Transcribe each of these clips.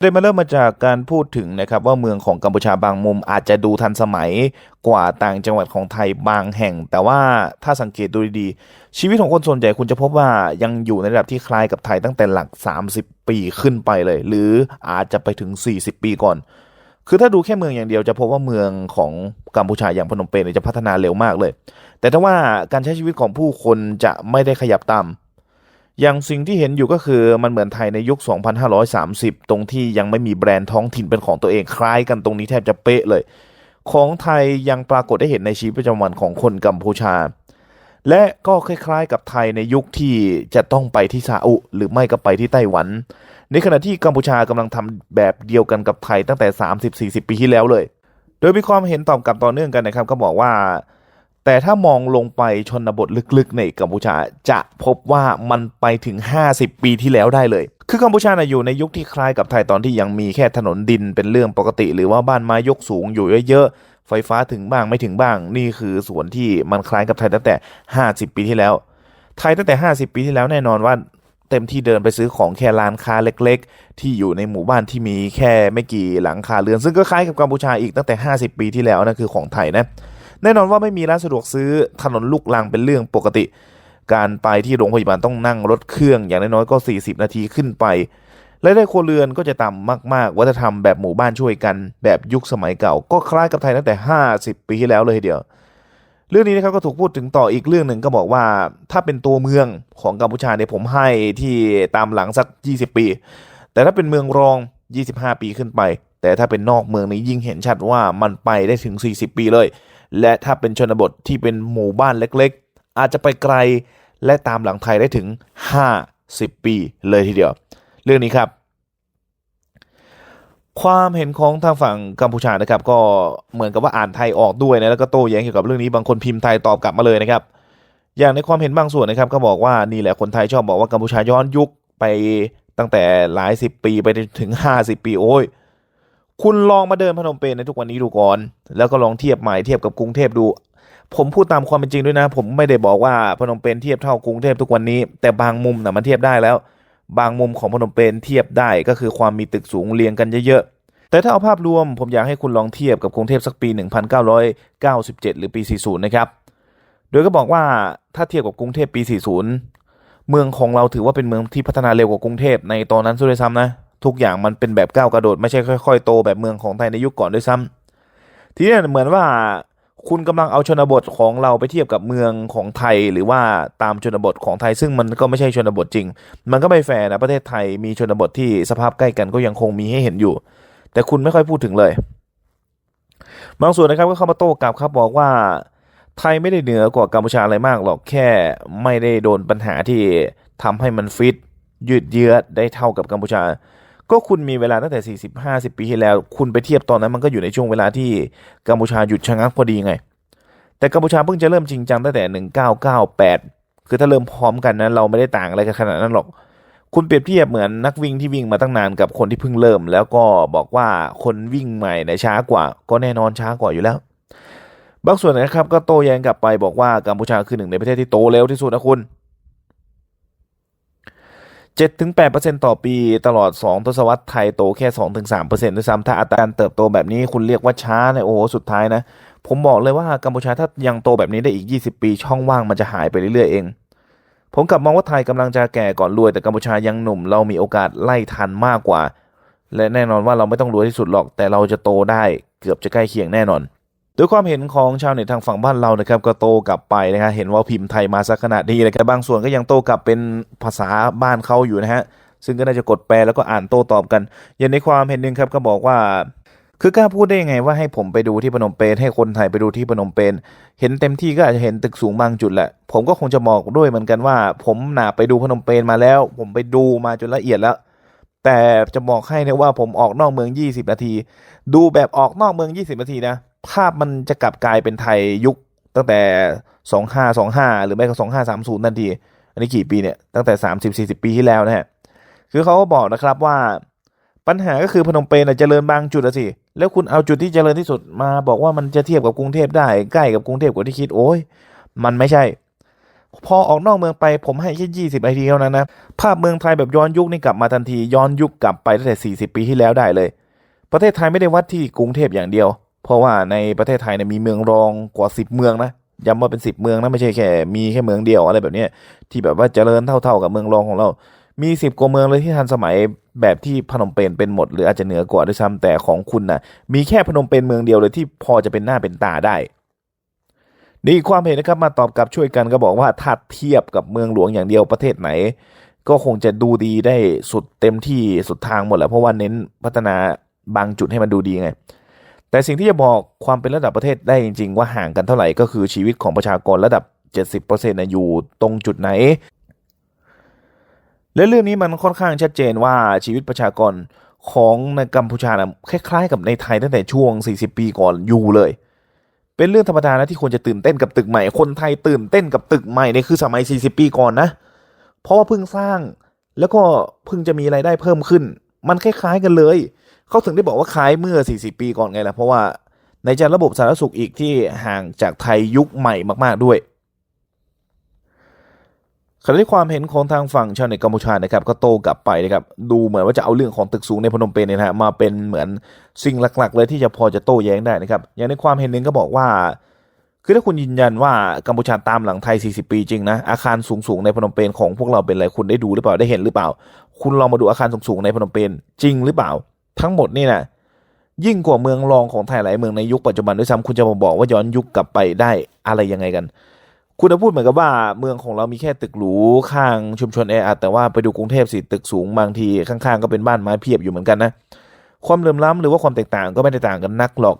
เลยมาเริ่มมาจากการพูดถึงนะครับว่าเมืองของกัมพูชาบางมุมอาจจะดูทันสมัยกว่าต่างจังหวัดของไทยบางแห่ง แต่ว่าถ้าสังเกตดูดีๆชีวิตของคนส่วนใหญ่คุณจะพบว่ายังอยู่ในระดับที่คล้ายกับไทยตั้งแต่หลัก 30 ปีขึ้นไปเลย หรืออาจจะไปถึง 40 ปีก่อน คือถ้าดูแค่เมืองอย่างเดียวจะพบว่าเมืองของกัมพูชาอย่างพนมเปญจะพัฒนาเร็วมากเลย แต่ถ้าว่าการใช้ชีวิตของผู้คนจะไม่ได้ขยับตาม อย่างสิ่งที่เห็นอยู่ก็คือมันเหมือนไทยในยุค 2530 ตรงที่ยังไม่มีแบรนด์ท้องถิ่นเป็นของตัวเองคล้ายกันตรงนี้แทบจะเป๊ะเลย ของไทยยังปรากฏได้เห็นในชีวิตประจำวันของคนกัมพูชา และก็คล้ายๆ กับไทยในยุคที่จะต้องไปที่ซาอุ หรือไม่ก็ไปที่ไต้หวัน ในขณะที่กัมพูชากำลังทำแบบเดียวกันกับไทยตั้งแต่ 30-40 ปีที่แล้วเลย โดยมีความเห็นตอบกลับต่อเนื่องกันนะครับก็บอกว่า แต่ถ้ามองลงไปชนบทลึกๆ ในกัมพูชาจะพบว่ามันไปถึง 50 ปีที่แล้วได้เลย คือกัมพูชานะอยู่ในยุคที่คล้ายกับไทยตอนที่ยังมีแค่ถนนดินเป็นเรื่องปกติ หรือว่าบ้านไม้ยกสูงอยู่เยอะๆ ไฟฟ้าถึงบ้างไม่ถึงบ้าง นี่คือส่วนที่มันคล้ายกับไทยตั้งแต่ 50 ปีที่แล้ว ไทยตั้งแต่ 50 ปีที่แล้วแน่นอนว่าเต็มที่เดินไปซื้อของแค่ร้านค้าเล็ก ๆ ที่อยู่ในหมู่บ้านที่มีแค่ไม่กี่หลังคาเรือน ซึ่งก็คล้ายกับกัมพูชาอีกตั้งแต่ 50 ปีที่แล้วนะคือของไทยนะ แน่นอนว่าไม่มีร้านสะดวกซื้อถนนลูกลังเป็นเรื่องปกติ การไปที่โรงพยาบาลต้องนั่งรถเครื่องอย่างน้อยๆก็ 40 นาทีขึ้นไปและได้ครัวเรือนก็จะต่ำมาก ๆ วัฒนธรรมแบบหมู่บ้านช่วยกัน แบบยุคสมัยเก่า ก็คล้ายกับไทยตั้งแต่ 50 ปีที่แล้วเลยทีเดียว เรื่องนี้นะครับก็ถูกพูดถึงต่ออีกเรื่องหนึ่งก็บอกว่า ถ้าเป็นตัวเมืองของกัมพูชาเนี่ยผมให้ที่ตามหลังสัก 20 ปี แต่ถ้าเป็นเมืองรอง 25 ปีขึ้นไป แต่ถ้าเป็นนอกเมืองนี้ยิ่งเห็นชัดว่ามันไปได้ถึง 40 ปีเลย และถ้าเป็นชนบทที่เป็นหมู่บ้านเล็กๆ อาจจะไปไกลและตามหลังไทยได้ถึง 50 ปีเลยทีเดียว เรื่องนี้ครับ ความเห็นของทางฝั่งกัมพูชานะครับ ก็เหมือนกับว่าอ่านไทยออกด้วยนะแล้วก็โต้แย้งเกี่ยวกับเรื่องนี้บางคนพิมพ์ไทยตอบกลับมาเลยนะครับ อย่างในความเห็นบางส่วนนะครับ ก็บอกว่านี่แหละคนไทยชอบบอกว่ากัมพูชาย้อนยุคไปตั้งแต่หลายสิบปีไปถึง 50 ปีโอ้ย คุณลองมาเดินพนมเปญในทุกวันนี้ดูก่อน แล้วก็ลองเทียบใหม่เทียบกับกรุงเทพดู ผมพูดตามความเป็นจริงด้วยนะ ผมไม่ได้บอกว่าพนมเปญเทียบเท่ากรุงเทพทุกวันนี้ แต่บางมุมนะมันเทียบได้แล้ว บางมุมของพนมเปญเทียบได้ก็คือความมีตึกสูงเรียงกันเยอะๆ แต่ถ้าเอาภาพรวมผมอยากให้คุณลองเทียบกับกรุงเทพสักปี 1997 หรือปี 40 นะครับ โดยก็บอกว่าถ้าเทียบกับกรุงเทพปี 40 เมืองของเราถือว่าเป็นเมืองที่พัฒนาเร็วกว่ากรุงเทพในตอนนั้นซะด้วยซ้ำนะ ทุกอย่างมันเป็นแบบก้าวกระโดดไม่ใช่ค่อยๆ โตแบบเมืองของไทยในยุคก่อนด้วยซ้ำทีนี้เหมือนว่าคุณกำลังเอาชนบทของเราไปเทียบกับเมืองของไทยหรือว่าตามชนบทของไทย ซึ่งมันก็ไม่ใช่ชนบทจริง มันก็ไม่แฟร์นะประเทศไทยมีชนบทที่สภาพใกล้กันก็ยังคงมีให้เห็นอยู่ แต่คุณไม่ค่อยพูดถึงเลย บางส่วนนะครับก็เข้ามาโต้กลับครับบอกว่าไทยไม่ได้เหนือกว่ากัมพูชาอะไรมากหรอกแค่ไม่ได้โดนปัญหาที่ทำให้มันฟิตยืดเยื้อได้เท่ากับกัมพูชา ก็คุณมีเวลาตั้งแต่ 40 50 ปีที่แล้ว คุณไปเทียบตอนนั้นมันก็อยู่ในช่วงเวลาที่กัมพูชาหยุดชะงักพอดีไง แต่กัมพูชาเพิ่งจะเริ่มจริงจังตั้งแต่ 1998 คือถ้าเริ่มพร้อมกันนะเราไม่ได้ต่างอะไรกันขนาดนั้นหรอก คุณเปรียบเทียบเหมือนนักวิ่งที่วิ่งมาตั้งนานกับคนที่เพิ่งเริ่ม แล้วก็บอกว่าคนวิ่งใหม่เนี่ยช้ากว่า ก็แน่นอนช้ากว่าอยู่แล้วบางส่วนนะครับก็โต้แย้งกลับไปบอกว่ากัมพูชาคือหนึ่งในประเทศที่โตเร็วที่สุดนะคุณ 7-8%ต่อปีตลอด 2 ทศวรรษไทยโตแค่ 2-3%ด้วยซ้ำถ้าอัตราการเติบโตแบบนี้คุณเรียกว่าช้าเนี่ยโอ้โห สุดท้ายนะ ผมบอกเลยว่ากัมพูชาถ้ายังโตแบบนี้ได้อีก 20 ปี ช่องว่างมันจะหายไปเรื่อยๆเอง ผมกลับมองว่าไทยกำลังจะแก่ก่อนรวยแต่กัมพูชายังหนุ่มเรามีโอกาสไล่ทันมากกว่า และแน่นอนว่าเราไม่ต้องรวยที่สุดหรอก แต่เราจะโตได้เกือบจะใกล้เคียงแน่นอน ดยความเห็นของชาวเน็ตทางฝั่งบ้านเรานะครับก็โตกลับไปนะฮะเห็นว่าพิมพ์ไทยมาสักขนาดนี้เลยครับบางส่วนก็ยังโตกลับเป็นภาษาบ้านเขาอยู่นะฮะซึ่งก็น่าจะกดแปลแล้วก็อ่านโต้ตอบกัน อย่างในความเห็นหนึ่งครับก็บอกว่าคือกล้าพูดได้ยังไงว่าให้ผมไปดูที่พนมเปญให้คนไทยไปดูที่พนมเปญเห็นเต็มที่ก็อาจจะเห็นตึกสูงบางจุดแหละ ผมก็คงจะบอกด้วยเหมือนกันว่า ผมหนาไปดูพนมเปญมาแล้ว ผมไปดูมาจนละเอียดแล้ว แต่จะบอกให้นะว่าผมออกนอกเมือง 20 นาที ดูแบบออกนอกเมือง 20 นาทีนะ ภาพมันจะกลับกลายเป็นไทยยุคตั้งแต่2525หรือไม่ก็2530ทันที อันนี้กี่ปีเนี่ย ตั้งแต่30-40ปีที่แล้วนะฮะ คือเขาก็บอกนะครับว่า ปัญหาก็คือพนมเปญน่ะเจริญบางจุดอะสิ แล้วคุณเอาจุดที่เจริญที่สุดมาบอกว่ามันจะเทียบกับกรุงเทพได้ใกล้กับกรุงเทพกว่าที่คิดโอ้ยมันไม่ใช่ พอออกนอกเมืองไปผมให้แค่ยี่สิบนาทีเท่านั้นนะภาพเมืองไทยแบบย้อนยุคนี่กลับมาทันทีย้อนยุคกลับไปตั้งแต่40ปีที่แล้วได้เลย ประเทศไทยไม่ได้วัดที่กรุงเทพอย่างเดียว เพราะว่าในประเทศไทยเนี่ยมีเมืองรองกว่า 10 เมืองนะย้ำว่าเป็น 10 เมืองนะไม่ใช่แค่มีแค่เมืองเดียวอะไรแบบนี้ที่แบบว่าเจริญเท่าๆกับเมืองรองของเรา มี 10กว่าเมืองเลยที่ทันสมัยแบบที่พนมเปญเป็นหมด หรืออาจจะเหนือกว่าด้วยซ้ำแต่ของคุณนะมีแค่พนมเปญเมืองเดียวเลยที่พอจะเป็นหน้าเป็นตาได้นี่ความเห็นนะครับมาตอบกลับช่วยกันก็บอกว่าถ้าเทียบกับเมืองหลวงอย่างเดียวประเทศไหน ก็คงจะดูดีได้สุดเต็มที่สุดทางหมดแหละเพราะว่าเน้นพัฒนาบางจุดให้มันดูดีไง แต่สิ่งที่จะบอกความเป็นระดับประเทศได้จริง ๆ ว่าห่างกันเท่าไหร่ก็คือชีวิตของประชากรระดับ 70%นะอยู่ตรงจุดไหน และเรื่องนี้มันค่อนข้างชัดเจนว่าชีวิตประชากรของในกัมพูชานะคล้ายๆ กับในไทยตั้งแต่ช่วง 40 ปีก่อนอยู่เลย เป็นเรื่องธรรมดานะที่ควรจะตื่นเต้นกับตึกใหม่ คนไทยตื่นเต้นกับตึกใหม่เนี่ยคือสมัย 40 ปีก่อนนะ เพราะว่าเพิ่งสร้างแล้วก็เพิ่งจะมีรายได้เพิ่มขึ้น มันคล้ายๆกันเลย เขาถึงได้บอกว่าคล้ายเมื่อ 40 ปีก่อนไงล่ะ เพราะว่าในจานระบบสาธารณสุขอีกที่ห่างจากไทยยุคใหม่มาก ๆ ด้วยขณะที่ความเห็นของทางฝั่งชาวเน็ตกัมพูชานะครับก็โต้กลับไปนะครับดูเหมือนว่าจะเอาเรื่องของตึกสูงในพนมเปญเนี่ยนะฮะมาเป็นเหมือนสิ่งหลักๆ เลยที่จะพอจะโต้แย้งได้นะครับอย่างในความเห็นหนึ่งก็บอกว่า คือถ้าคุณยืนยันว่ากัมพูชาตามหลังไทย 40 ปีจริงนะอาคารสูงๆในพนมเปญของพวกเราเป็นอะไรคุณได้ดูหรือเปล่าได้เห็นหรือเปล่า คุณลองมาดูอาคารสูงๆในพนมเปญจริงหรือเปล่า ทั้งหมดนี่นะยิ่งกว่าเมืองรองของไทยหลายเมืองในยุคปัจจุบันด้วยซ้ำคุณจะมาบอกว่าย้อนยุคกลับไปได้อะไรยังไงกัน คุณจะพูดเหมือนกับว่าเมืองของเรามีแค่ตึกหรูข้างชุมชนแออัดแต่ว่าไปดูกรุงเทพสิตึกสูงบางทีข้างๆก็เป็นบ้านไม้เพียบอยู่เหมือนกันนะความเหลื่อมล้ำหรือว่าความแตกต่างก็ไม่ได้ต่างกันนักหรอก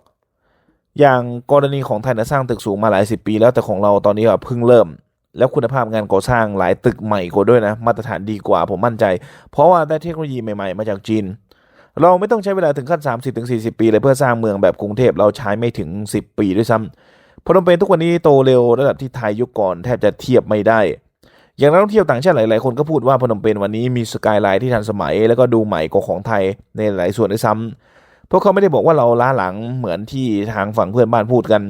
อย่างกรณีของไทยนะสร้างตึกสูงมาหลายสิบปี แล้วแต่ของเราตอนนี้เพิ่งเริ่ม แล้วคุณภาพงานก่อสร้างหลายตึกใหม่กว่าด้วยนะมาตรฐานดีกว่าผมมั่นใจ เพราะว่าได้เทคโนโลยีใหม่ๆ มาจากจีน เราไม่ต้องใช้เวลาถึงขั้น 30-40 ปีเลยเพื่อสร้างเมืองแบบกรุงเทพเราใช้ไม่ถึง 10 ปีด้วยซ้ำพนมเปญทุกวันนี้โตเร็วระดับที่ไทยยุคก่อนแทบจะเทียบไม่ได้ อย่างนักท่องเที่ยวต่างชาติหลาย ๆ คนก็พูดว่าพนมเปญวันนี้มีสกายไลน์ที่ทันสมัย แล้วก็ดูใหม่กว่าของไทยในหลายส่วนด้วยซ้ำพวกเขาไม่ได้บอกว่าเราล้าหลังเหมือนที่ทางฝั่งเพื่อนบ้านพูดกัน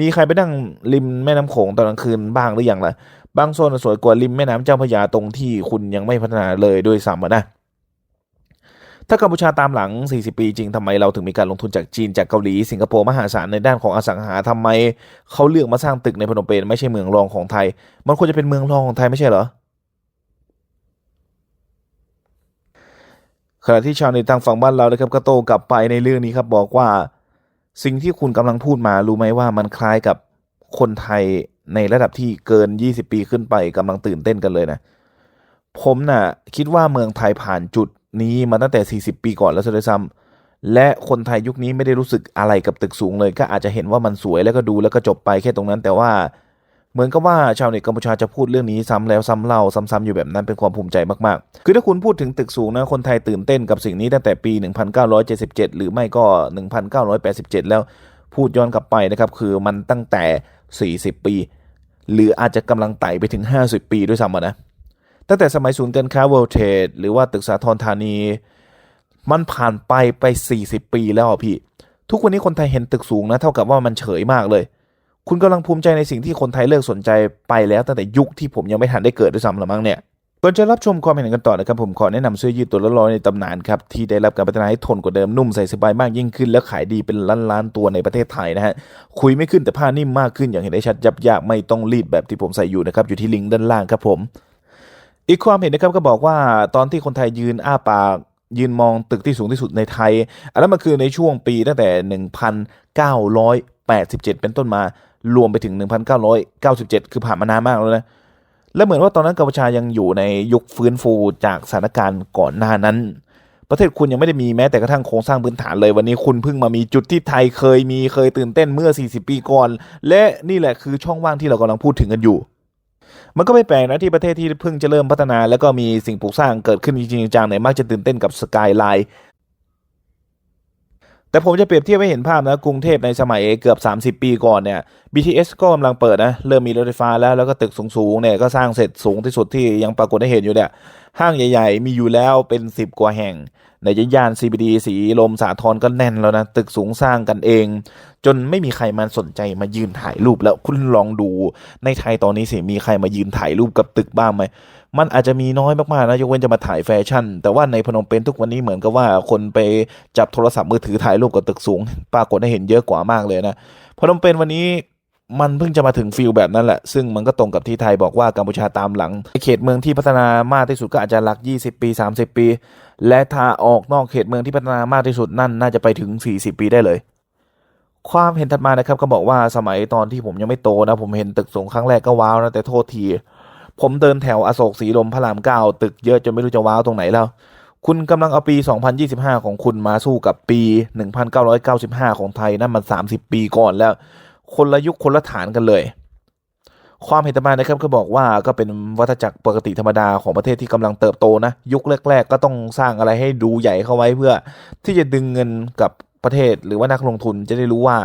มีใครไปนั่งริมแม่น้ำโขงตอนกลางคืนบ้างหรือยังล่ะ บางโซนสวยกว่าริมแม่น้ำเจ้าพระยาตรงที่คุณยังไม่พัฒนาเลยด้วยซ้ำนะ ถ้ากัมพูชาตามหลัง 40 ปีจริงทำไมเราถึงมีการลงทุนจากจีนจากเกาหลีสิงคโปร์มหาศาลในด้านของอสังหาทำไมเขาเลือกมาสร้างตึกในพนมเปญไม่ใช่เมืองรองของไทย มันควรจะเป็นเมืองรองของไทยไม่ใช่เหรอขณะที่ชาวเน็ตทางฝั่งบ้านเรานะครับก็โตกลับไปในเรื่องนี้ครับบอกว่า สิ่งที่คุณกำลังพูดมารู้ไหมว่ามันคล้ายกับคนไทยในระดับที่เกิน 20 ปีขึ้นไปกำลังตื่นเต้นกันเลยนะ ผมน่ะคิดว่าเมืองไทยผ่านจุด นี้มาตั้งแต่ 40 ปีก่อนแล้วซะด้วยซ้ำและคนไทยยุคนี้ไม่ได้รู้สึกอะไรกับตึกสูงเลย ก็อาจจะเห็นว่ามันสวยแล้วก็ดูแล้วก็จบไปแค่ตรงนั้น แต่ว่าเหมือนกับว่าชาวเน็ตกัมพูชาจะพูดเรื่องนี้ซ้ำแล้วซ้ำเล่าซ้ำๆอยู่แบบนั้นเป็นความภูมิใจมากๆ คือถ้าคุณพูดถึงตึกสูงนะคนไทยตื่นเต้นกับสิ่งนี้ตั้งแต่ปี 1977 หรือไม่ก็ 1987 แล้วพูดย้อนกลับไปนะครับคือมันตั้งแต่ 40 ปี หรืออาจจะกำลังไต่ไปถึง 50 ปีด้วยซ้ำนะ ตั้งแต่สมัยศูนย์การค้า World Trade หรือว่าตึกสาทรธานี มันผ่านไปไป 40 ปีแล้วพี่ ทุกวันนี้คนไทยเห็นตึกสูงนะ เท่ากับว่ามันเฉยมากเลย คุณกำลังภูมิใจในสิ่งที่คนไทยเลิกสนใจไปแล้วตั้งแต่ยุคที่ผมยังไม่ทันได้เกิดด้วยซ้ำหรือมั้งเนี่ยก่อนจะรับชมความเห็นกันต่อนะครับ ผมขอแนะนำเสื้อยืดตัวละร้อยในตำนานครับ ที่ได้รับการพัฒนาให้ทนกว่าเดิมนุ่มใส่สบายมากยิ่งขึ้น และขายดีเป็นล้านล้านๆตัวในประเทศไทยนะฮะ คุยไม่ขึ้นแต่ผ้านิ่มมากขึ้นอย่างเห็นได้ชัดยับยากไม่ต้องรีดแบบที่ผมใส่อยู่นะครับ อยู่ที่ลิงก์ด้านล่างครับผม อีกความเห็นนะครับก็บอกว่าตอนที่คนไทยยืนอ้าปากยืนมองตึกที่สูงที่สุดในไทย อันนั้นมันคือในช่วงปีตั้งแต่ 1987 เป็นต้นมา รวมไปถึง 1997 คือผ่านมานานมากแล้วนะ และเหมือนว่าตอนนั้นกัมพูชายังอยู่ในยุคฟื้นฟูจากสถานการณ์ก่อนหน้านั้น ประเทศคุณยังไม่ได้มีแม้แต่กระทั่งโครงสร้างพื้นฐานเลย วันนี้คุณเพิ่งมามีจุดที่ไทยเคยมีเคยตื่นเต้นเมื่อ 40 ปีก่อน และนี่แหละคือช่องว่างที่เรากำลังพูดถึงกันอยู่ มันก็ไม่แปลกนะที่ประเทศที่เพิ่งจะเริ่มพัฒนา แล้วก็มีสิ่งปลูกสร้างเกิดขึ้นจริงจังๆเนี่ยมักจะตื่นเต้นกับสกายไลน์ แต่ผมจะเปรียบเทียบให้เห็นภาพนะกรุงเทพในสมัยเกือบ 30 ปีก่อนเนี่ย BTS ก็กำลังเปิดนะเริ่มมีรถไฟฟ้าแล้วแล้วก็ตึกสูงๆเนี่ยก็สร้างเสร็จสูงที่สุดที่ยังปรากฏให้เห็นอยู่เนี่ยห้างใหญ่ ๆ มีอยู่แล้วเป็นสิบกว่าแห่ง ในย่าน CBD สีลมสาทรก็แน่นแล้วนะ ตึกสูงสร้างกันเอง จนไม่มีใครมาสนใจมายืนถ่ายรูปแล้วคุณลองดูในไทยตอนนี้สิมีใครมายืนถ่ายรูปกับตึกบ้างไหม มันอาจจะมีน้อยมากๆนะยกเว้นจะมาถ่ายแฟชั่น แต่ว่าในพนมเปญทุกวันนี้เหมือนกับว่าคนไปจับโทรศัพท์มือถือถ่ายรูปกับตึกสูง ปรากฏให้เห็นเยอะกว่ามากเลยนะพนมเปญวันนี้มันเพิ่งจะมาถึงฟิลแบบนั้นแหละ ซึ่งมันก็ตรงกับที่ไทยบอกว่ากัมพูชาตามหลัง เขตเมืองที่พัฒนามากที่สุดก็อาจจะหลัก 20 ปี 30 ปี และถ้าออกนอกเขตเมืองที่พัฒนามากที่สุดนั่นน่าจะไปถึง 40 ปีได้เลย ความเห็นถัดมานะครับก็บอกว่าสมัยตอนที่ผมยังไม่โตนะ ผมเห็นตึกสูงครั้งแรกก็ว้าวนะแต่โทษที ผมเดินแถวอโศกสีลมพระรามเก้าตึกเยอะจนไม่รู้จะว้าวตรงไหนแล้ว คุณกำลังเอาปี 2025 ของคุณมาสู้กับปี 1995 ของไทยนั่นมัน 30 ปีก่อนแล้ว คนละยุคคนละฐานกันเลย ความเห็นต่อมานะครับก็บอกว่าก็เป็นวัฏจักรปกติธรรมดาของประเทศที่กำลังเติบโตนะ ยุคแรก ๆ ก็ต้องสร้างอะไรให้ดูใหญ่เข้าไว้เพื่อ ที่จะดึงเงินกับประเทศหรือว่านักลงทุนจะได้รู้ว่า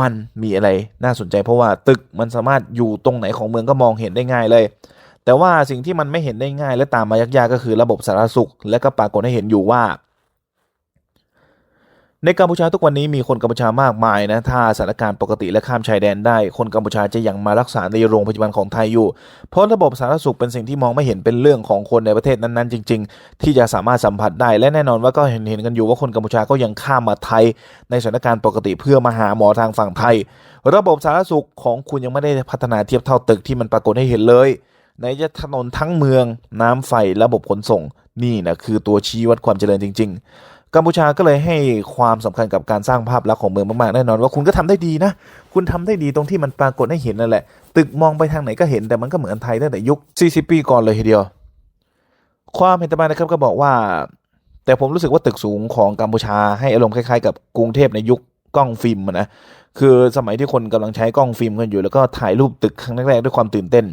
มันมีอะไรน่าสนใจเพราะว่าตึกมันสามารถอยู่ตรงไหนของเมืองก็มองเห็นได้ง่ายเลย แต่ว่าสิ่งที่มันไม่เห็นได้ง่าย และตามมายากๆก็คือระบบสาธารณสุข และก็ปรากฏให้เห็นอยู่ว่า ในกัมพูชาทุกวันนี้มีคนกัมพูชามากมายนะถ้าสถานการณ์ปกติและข้ามชายแดนได้ คนกัมพูชาจะยังมารักษาในโรงพยาบาลของไทยอยู่ เพราะระบบสาธารณสุขเป็นสิ่งที่มองไม่เห็นเป็นเรื่องของคนในประเทศนั้นๆ จริง ๆ ที่จะสามารถสัมผัสได้และแน่นอนว่าก็เห็นเห็นกันอยู่ว่าคนกัมพูชาก็ยังข้ามมาไทย ในสถานการณ์ปกติเพื่อมาหาหมอทางฝั่งไทย ระบบสาธารณสุขของคุณยังไม่ได้พัฒนาเทียบเท่าตึกที่มันปรากฏให้เห็นเลย ในจะถนนทั้งเมืองน้ำไฟระบบขนส่ง นี่นะคือตัวชี้วัดความเจริญจริง ๆ กัมพูชาก็เลยให้ความสำคัญกับการสร้างภาพลักษณ์ของเมืองมากๆแน่นอนว่าคุณก็ทำได้ดีนะ คุณทำได้ดีตรงที่มันปรากฏให้เห็นนั่นแหละ ตึกมองไปทางไหนก็เห็นแต่มันก็เหมือนไทยตั้งแต่ยุค 40 ปีก่อนเลยทีเดียว ความเห็นต่อมานะครับก็บอกว่า แต่ผมรู้สึกว่าตึกสูงของกัมพูชาให้อารมณ์คล้ายๆ กับกรุงเทพในยุคกล้องฟิล์มนะคือสมัยที่คนกำลังใช้กล้องฟิล์มกันอยู่ แล้วก็ถ่ายรูปตึกครั้งแรกๆด้วยความตื่นเต้น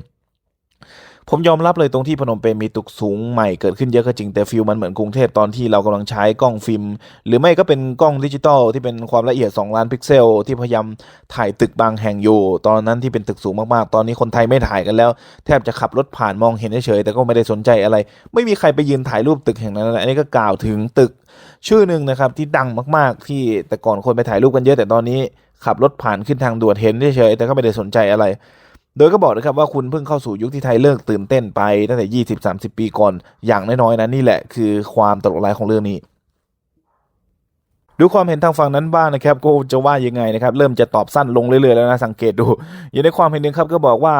ผมยอมรับเลยตรงที่พนมเปญมีตึกสูงใหม่เกิดขึ้นเยอะก็จริงแต่ฟิลมันเหมือนกรุงเทพตอนที่เรากำลังใช้กล้องฟิล์มหรือไม่ก็เป็นกล้องดิจิตอลที่เป็นความละเอียด 2 ล้านพิกเซล ที่พยายามถ่ายตึกบางแห่งอยู่ ตอนนั้นที่เป็นตึกสูงมากๆ ตอนนี้คนไทยไม่ถ่ายกันแล้ว แทบจะขับรถผ่านมองเห็นเฉยแต่ก็ไม่ได้สนใจอะไร ไม่มีใครไปยืนถ่ายรูปตึกแห่งนั้นอันนี้ก็กล่าวถึงตึก ชื่อหนึ่งนะครับที่ดังมากๆ ที่แต่ก่อนคนไปถ่ายรูปกันเยอะแต่ตอนนี้ขับรถผ่านขึ้นทางด่วนเห็นเฉยแต่ก็ไม่ได้สนใจอะไร โดยก็บอกนะครับว่าคุณเพิ่งเข้าสู่ยุคที่ไทยเลิกตื่นเต้นไปตั้งแต่ 20-30 ปีก่อน อย่างน้อยๆนะนี่แหละคือความตลกร้ายของเรื่องนี้ดูความเห็นทางฝั่งนั้นบ้างนะครับก็จะว่ายังไงนะครับ เริ่มจะตอบสั้นลงเรื่อยๆแล้วนะสังเกตดู อย่างในความเห็นหนึ่งครับก็บอกว่า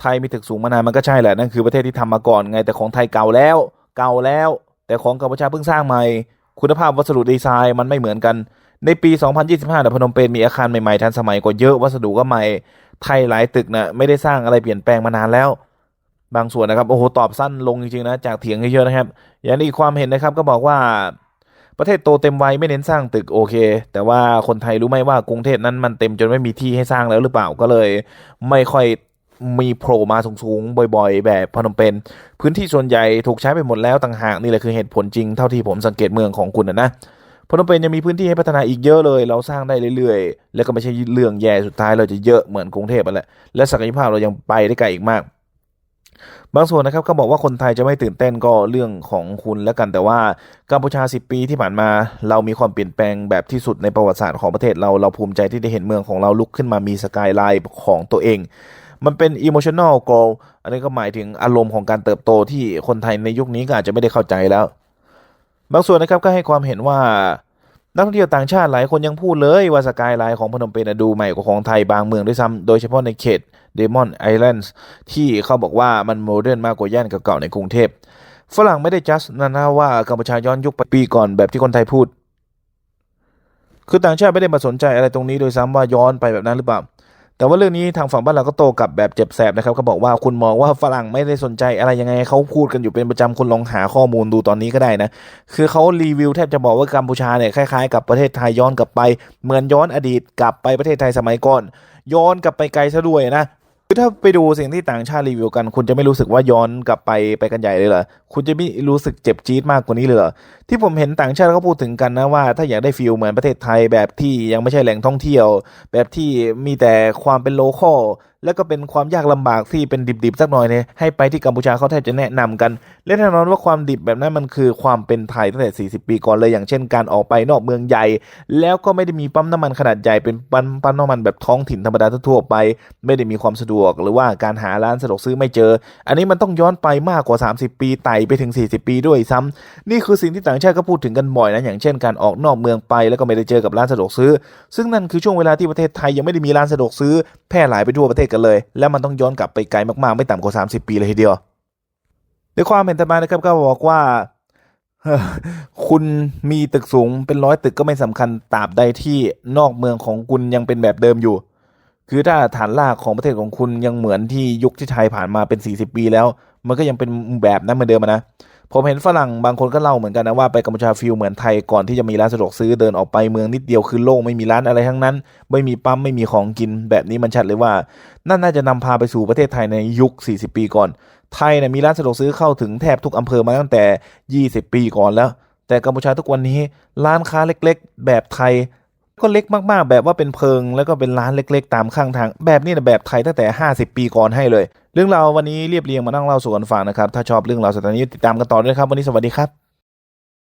ไทยมีตึกสูงมานานมันก็ใช่แหละนั่นคือประเทศที่ทำมาก่อนไง แต่ของไทยเก่าแล้ว เก่าแล้ว แต่ของกัมพูชาเพิ่งสร้างใหม่ คุณภาพวัสดุดีไซน์มันไม่เหมือนกัน ในปี 2025แต่พนมเปญมีอาคารใหม่ๆทันสมัยกว่าเยอะวัสดุก็ใหม่ ไทยหลายตึกนะไม่ได้สร้างอะไรเปลี่ยนแปลงมานานแล้ว บางส่วนนะครับโอ้โหตอบสั้นลงจริงๆนะจากเถียงเยอะๆนะครับ อย่างนี้อีกความเห็นนะครับก็บอกว่าประเทศโตเต็มวัยไม่เน้นสร้างตึกโอเค แต่ว่าคนไทยรู้ไหมว่ากรุงเทพนั้นมันเต็มจนไม่มีที่ให้สร้างแล้วหรือเปล่าก็เลย ไม่ค่อยมีโผล่มาสูงๆบ่อย ๆ แบบพนมเปญพื้นที่ส่วนใหญ่ถูกใช้ไปหมดแล้วต่างหากนี่แหละคือเหตุผลจริงเท่าที่ผมสังเกตเมืองของคุณนะนะ พนมเปญยังมีพื้นที่ให้พัฒนาอีกเยอะเลย เราสร้างได้เรื่อยๆ แล้วก็ไม่ใช่เรื่องแย่สุดท้ายเราจะเยอะเหมือนกรุงเทพนั่นแหละและศักยภาพเรายังไปได้ไกลอีกมาก บางส่วนนะครับก็บอกว่าคนไทยจะไม่ตื่นเต้นก็เรื่องของคุณแล้วกันแต่ว่ากัมพูชา 10 ปีที่ผ่านมา เรามีความเปลี่ยนแปลงแบบที่สุดในประวัติศาสตร์ของประเทศเราเราภูมิใจที่ได้เห็นเมืองของเราลุกขึ้นมามีสกายไลน์ของตัวเองมันเป็น emotional goal อันนี้ก็หมายถึงอารมณ์ของการเติบโตที่คนไทยในยุคนี้ก็อาจจะไม่ได้เข้าใจแล้ว บางส่วนนะครับก็ให้ความเห็นว่านักท่องเที่ยวต่างชาติหลายคนยังพูดเลยว่าสกายไลน์ของพนมเปญดูใหม่กว่าของไทยบางเมืองด้วยซ้ำโดยเฉพาะในเขตเดมอนไอแลนด์ที่เขาบอกว่ามันโมเดิร์นมากกว่าย่านเก่าๆในกรุงเทพฝรั่งไม่ได้จัสนะนะว่ากัมพูชาย้อนยุคปปีก่อนแบบที่คนไทยพูด คือต่างชาติไม่ได้มาสนใจอะไรตรงนี้โดยซ้ำว่าย้อนไปแบบนั้นหรือเปล่า แต่ว่าเรื่องนี้ทางฝั่งบ้านเราก็โตกับแบบเจ็บแสบนะครับเขาบอกว่าคุณมองว่าฝรั่งไม่ได้สนใจอะไรยังไงเขาพูดกันอยู่เป็นประจำคุณลองหาข้อมูลดูตอนนี้ก็ได้นะคือเขารีวิวแทบจะบอกว่ากัมพูชาเนี่ยคล้ายๆ กับประเทศไทยย้อนกลับไปเหมือนย้อนอดีตกลับไปประเทศไทยสมัยก่อน ย้อนกลับไปไกลซะด้วยนะ คือถ้าไปดูสิ่งที่ต่างชาติรีวิวกัน คุณจะไม่รู้สึกว่าย้อนกลับไปไปกันใหญ่เลยเหรอคุณจะไม่รู้สึกเจ็บจี๊ดมากกว่านี้เลยเหรอที่ผมเห็นต่างชาติเขาพูดถึงกันนะว่า ถ้าอยากได้ฟิลเหมือนประเทศไทยแบบที่ยังไม่ใช่แหล่งท่องเที่ยว แบบที่มีแต่ความเป็นโลคอล แล้วก็เป็นความยากลำบากที่เป็นดิบๆสักหน่อยเนี่ยให้ไปที่กัมพูชาเขาแทบจะแนะนำกัน และแน่นอนว่าความดิบแบบนั้นมันคือความเป็นไทยตั้งแต่ 40 ปีก่อนเลยอย่างเช่นการออกไปนอกเมืองใหญ่ แล้วก็ไม่ได้มีปั๊มน้ำมันขนาดใหญ่เป็นปั๊มปั๊มน้ำมันแบบท้องถิ่นธรรมดาทั่วไป ไม่ได้มีความสะดวก หรือว่าการหาร้านสะดวกซื้อไม่เจอ อันนี้มันต้องย้อนไปมากกว่า 30 ปีไต่ไปถึง 40 ปีด้วยซ้ำนี่คือสิ่งที่ต่างชาติก็พูดถึงกันบ่อยนะอย่างเช่น การออกนอกเมืองไป แล้วก็ไม่ได้เจอกับร้านสะดวกซื้อ ซึ่งนั่นคือช่วงเวลาที่ประเทศไทยยังไม่ได้มีร้านสะดวกซื้อแพร่หลายไปทั่วประเทศกันเลย และมันต้องย้อนกลับไปไกลมากๆ ไม่ต่ำกว่า 30 ปีเลยทีเดียวในความเห็นต่อมานะครับก็บอกว่าคุณมีตึกสูงเป็นร้อยตึกก็ไม่สำคัญตราบใดที่นอกเมืองของคุณยังเป็นแบบเดิมอยู่ คือถ้าฐานรากของประเทศของคุณยังเหมือนที่ยุคที่ไทยผ่านมาเป็น 40 ปีแล้ว มันก็ยังเป็นแบบนั้นเหมือนเดิมนะ ผมเห็นฝรั่งบางคนก็เล่าเหมือนกันนะว่าไปกัมพูชาฟิลเหมือนไทยก่อนที่จะมีร้านสะดวกซื้อเดินออกไปเมืองนิดเดียวคือโล่งไม่มีร้านอะไรทั้งนั้น ไม่มีปั๊มไม่มีของกินแบบนี้มันชัดเลยว่านั่นน่าจะนำพาไปสู่ประเทศไทยในยุค 40 ปีก่อน ไทยเนี่ยมีร้านสะดวกซื้อเข้าถึงแทบทุกอำเภอมาตั้งแต่ 20 ปีก่อนแล้ว แต่กัมพูชาทุกวันนี้ร้านค้าเล็กๆ แบบไทยก็เล็กมากๆ แบบว่าเป็นเพิง แล้วก็เป็นร้านเล็กๆ ตามข้างทาง แบบนี้นะแบบไทยตั้งแต่ 50 ปีก่อนให้เลย เรื่องราววันนี้เรียบเรียงมานั่งเล่าสู่กันฟังนะครับ ถ้าชอบเรื่องราวสถานีติดตามกันต่อด้วยครับ วันนี้สวัสดีครับ